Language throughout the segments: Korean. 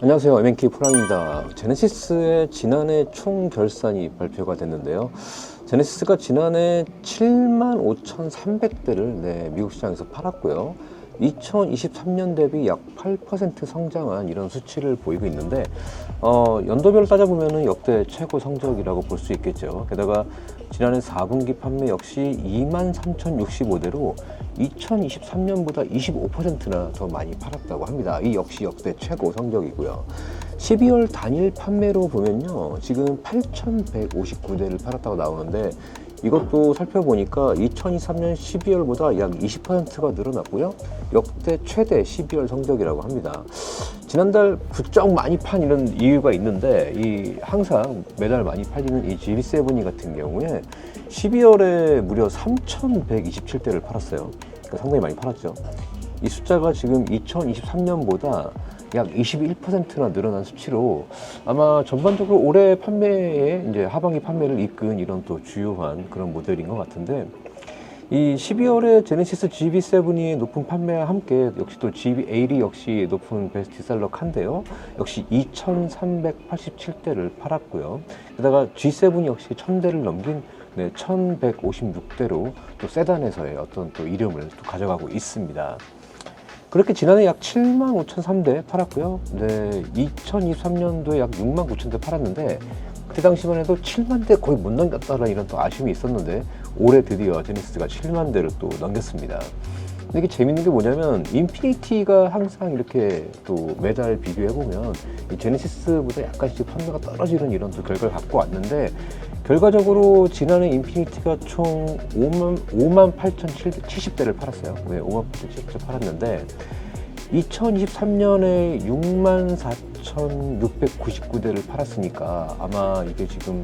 안녕하세요. MNK 프라입니다. 제네시스의 지난해 총 결산이 발표가 됐는데요. 제네시스가 지난해 75,300대를 네, 미국 시장에서 팔았고요. 2023년 대비 약 8% 성장한 이런 수치를 보이고 있는데 어, 연도별로 따져보면 역대 최고 성적이라고 볼 수 있겠죠. 게다가 지난해 4분기 판매 역시 23,065대로 2023년보다 25%나 더 많이 팔았다고 합니다. 이 역시 역대 최고 성적이고요. 12월 단일 판매로 보면요. 지금 8,159대를 팔았다고 나오는데 이것도 살펴보니까 2023년 12월보다 약 20%가 늘어났고요. 역대 최대 12월 성적이라고 합니다. 지난달 부쩍 많이 판 이런 이유가 있는데 이 항상 매달 많이 팔리는 이 GB7 같은 경우에 12월에 무려 3,127대를 팔았어요. 그러니까 상당히 많이 팔았죠. 이 숫자가 지금 2023년보다 약 21%나 늘어난 수치로 아마 전반적으로 올해 판매에 이제 하반기 판매를 이끈 이런 또 주요한 그런 모델인 것 같은데 이 12월에 제네시스 GB7이 높은 판매와 함께 역시 또 GB8이 역시 높은 베스트셀러 칸데요. 역시 2,387대를 팔았고요. 게다가 G7 역시 1,000대를 넘긴 네, 1,156대로 또 세단에서의 어떤 또 이름을 또 가져가고 있습니다. 그렇게 지난해 약 7만 5,003대 팔았고요. 네, 2023년도에 약 6만 9천 대 팔았는데 그때 당시만 해도 7만 대 거의 못 넘겼다라는 이런 또 아쉬움이 있었는데 올해 드디어 제니스가 7만 대를 또 넘겼습니다. 근데 이게 재밌는 게 뭐냐면 인피니티가 항상 이렇게 또 매달 비교해 보면 이 제네시스보다 약간씩 판매가 떨어지는 이런 또 결과를 갖고 왔는데 결과적으로 지난해 인피니티가 총 5만, 5만 8,070대를 팔았어요. 네, 5만 8,070대 팔았는데 2023년에 6만 4,699대를 팔았으니까 아마 이게 지금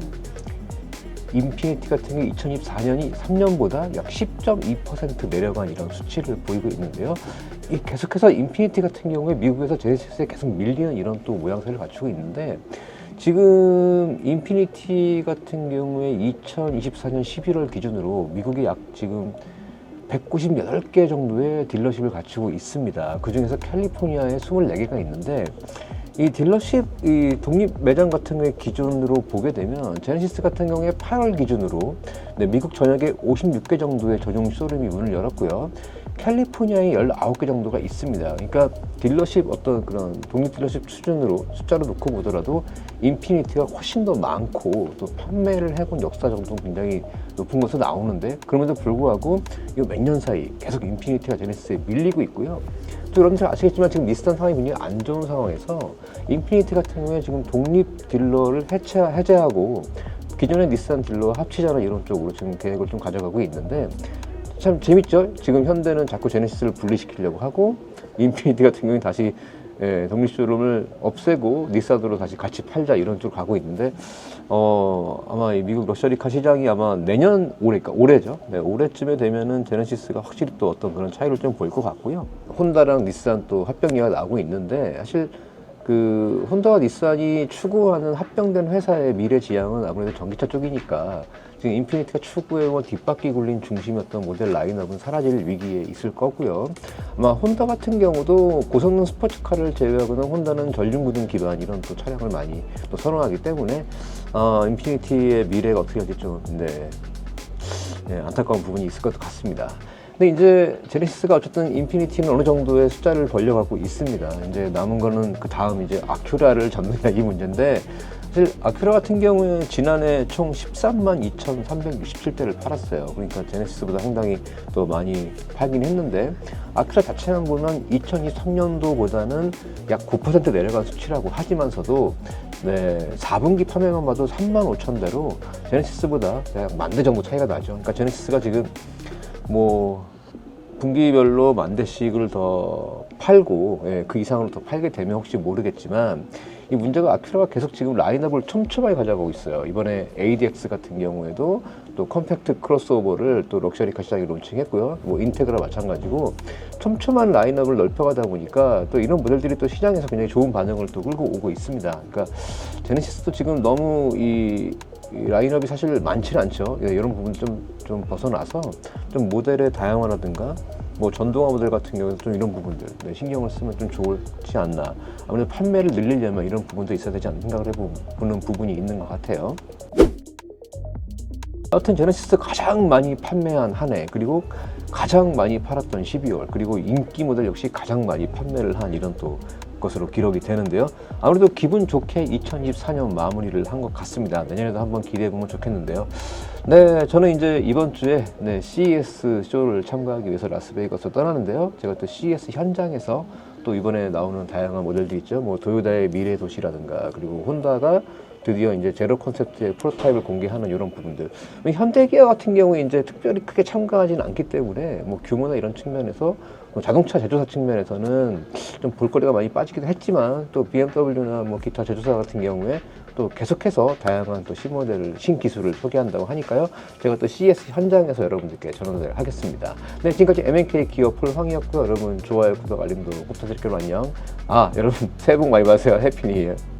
인피니티 같은 게 2024년이 3년보다 약 10.2% 내려간 이런 수치를 보이고 있는데요. 이 계속해서 인피니티 같은 경우에 미국에서 제네시스에 계속 밀리는 이런 또 모양새를 갖추고 있는데 지금 인피니티 같은 경우에 2024년 11월 기준으로 미국이 약 지금 198개 정도의 딜러십을 갖추고 있습니다. 그 중에서 캘리포니아에 24개가 있는데 이 딜러십 이 독립 매장 같은 경우에 기준으로 보게 되면 제네시스 같은 경우에 8월 기준으로 네, 미국 전역에 56개 정도의 전용 쇼룸이 문을 열었고요. 캘리포니아에 19개 정도가 있습니다. 그러니까 딜러십 어떤 그런 독립 딜러십 수준으로 숫자로 놓고 보더라도 인피니티가 훨씬 더 많고 또 판매를 해본 역사 정도 굉장히 높은 것으로 나오는데 그럼에도 불구하고 이 몇 년 사이 계속 인피니티가 제네시스에 밀리고 있고요. 또 여러분들 아시겠지만 지금 니스산 상황이 굉장히 안 좋은 상황에서 인피니티 같은 경우에 지금 독립 딜러를 해체, 해제하고 기존의 니스산 딜러 합치자나 이런 쪽으로 지금 계획을 좀 가져가고 있는데 참 재밌죠? 지금 현대는 자꾸 제네시스를 분리시키려고 하고 인피니티 같은 경우는 다시 예, 독립 쇼룸을 없애고 닛산으로 다시 같이 팔자 이런 쪽으로 가고 있는데 어 아마 이 미국 럭셔리카 시장이 아마 내년 올해 그러니까 올해죠. 네, 올해쯤에 되면은 제네시스가 확실히 또 어떤 그런 차이를 좀 보일 것 같고요. 혼다랑 닛산 또 합병 이야기가 나오고 있는데 사실 그 혼다와 닛산이 추구하는 합병된 회사의 미래 지향은 아무래도 전기차 쪽이니까 지금 인피니티가 추구해온 뒷바퀴 굴린 중심이었던 모델 라인업은 사라질 위기에 있을 거고요. 아마 혼다 같은 경우도 고성능 스포츠카를 제외하고는 혼다는 전륜구동 기반 이런 또 차량을 많이 또 선호하기 때문에 어, 인피니티의 미래가 어떻게 될지 좀 네, 네, 안타까운 부분이 있을 것 같습니다. 근데 이제 제네시스가 어쨌든 인피니티는 어느 정도의 숫자를 벌려가고 있습니다. 이제 남은 거는 그 다음 이제 아큐라를 잡느냐 이 문제인데 사실 아큐라 같은 경우는 지난해 총 13만 2,367대를 팔았어요. 그러니까 제네시스보다 상당히 또 많이 팔긴 했는데 아큐라 자체만 보면 2023년도보다는 약 9% 내려간 수치라고 하지만서도 네, 4분기 판매만 봐도 3만 5천 대로 제네시스보다 약 만 대 정도 차이가 나죠. 그러니까 제네시스가 지금 뭐 분기별로 만 대씩을 더 팔고 예, 그 이상으로 더 팔게 되면 혹시 모르겠지만 이 문제가 아큐라가 계속 지금 라인업을 촘촘하게 가져가고 있어요. 이번에 ADX 같은 경우에도 또 컴팩트 크로스오버를 또 럭셔리카 시장에 론칭했고요. 뭐 인테그라 마찬가지고 촘촘한 라인업을 넓혀가다 보니까 또 이런 모델들이 또 시장에서 굉장히 좋은 반응을 또 끌고 오고 있습니다. 그러니까 제네시스도 지금 너무 이, 이 라인업이 사실 많지는 않죠. 예, 이런 부분 좀, 좀 벗어나서 좀 모델의 다양화라든가 뭐 전동화 모델 같은 경우는 좀 이런 부분들 네, 신경을 쓰면 좀 좋지 않나. 아무래도 판매를 늘리려면 이런 부분도 있어야 되지 않나 생각을 해보는 부분이 있는 것 같아요. 여튼 제네시스 가장 많이 판매한 한 해 그리고 가장 많이 팔았던 12월 그리고 인기 모델 역시 가장 많이 판매를 한 이런 또 것으로 기록이 되는데요. 아무래도 기분 좋게 2024년 마무리를 한 것 같습니다. 내년에도 한번 기대해 보면 좋겠는데요. 네, 저는 이제 이번 주에 네, CES 쇼를 참가하기 위해서 라스베이거스 떠나는데요. 제가 또 CES 현장에서 또 이번에 나오는 다양한 모델들 있죠. 뭐 도요다의 미래 도시라든가 그리고 혼다가 드디어 이제 제로 컨셉트의 프로타입을 공개하는 이런 부분들. 현대기아 같은 경우에 이제 특별히 크게 참가하지는 않기 때문에 뭐 규모나 이런 측면에서 뭐 자동차 제조사 측면에서는 좀 볼거리가 많이 빠지기도 했지만 또 BMW나 뭐 기타 제조사 같은 경우에 또 계속해서 다양한 또 신모델을 신기술을 소개한다고 하니까요. 제가 또 CES 현장에서 여러분들께 전원을 하겠습니다. 네, 지금까지 MNK 기어 풀황이었고요. 여러분 좋아요, 구독, 알림도 꼭 부탁드릴게요. 안녕. 아, 여러분 새해 복 많이 받으세요. 해피 뉴 이어.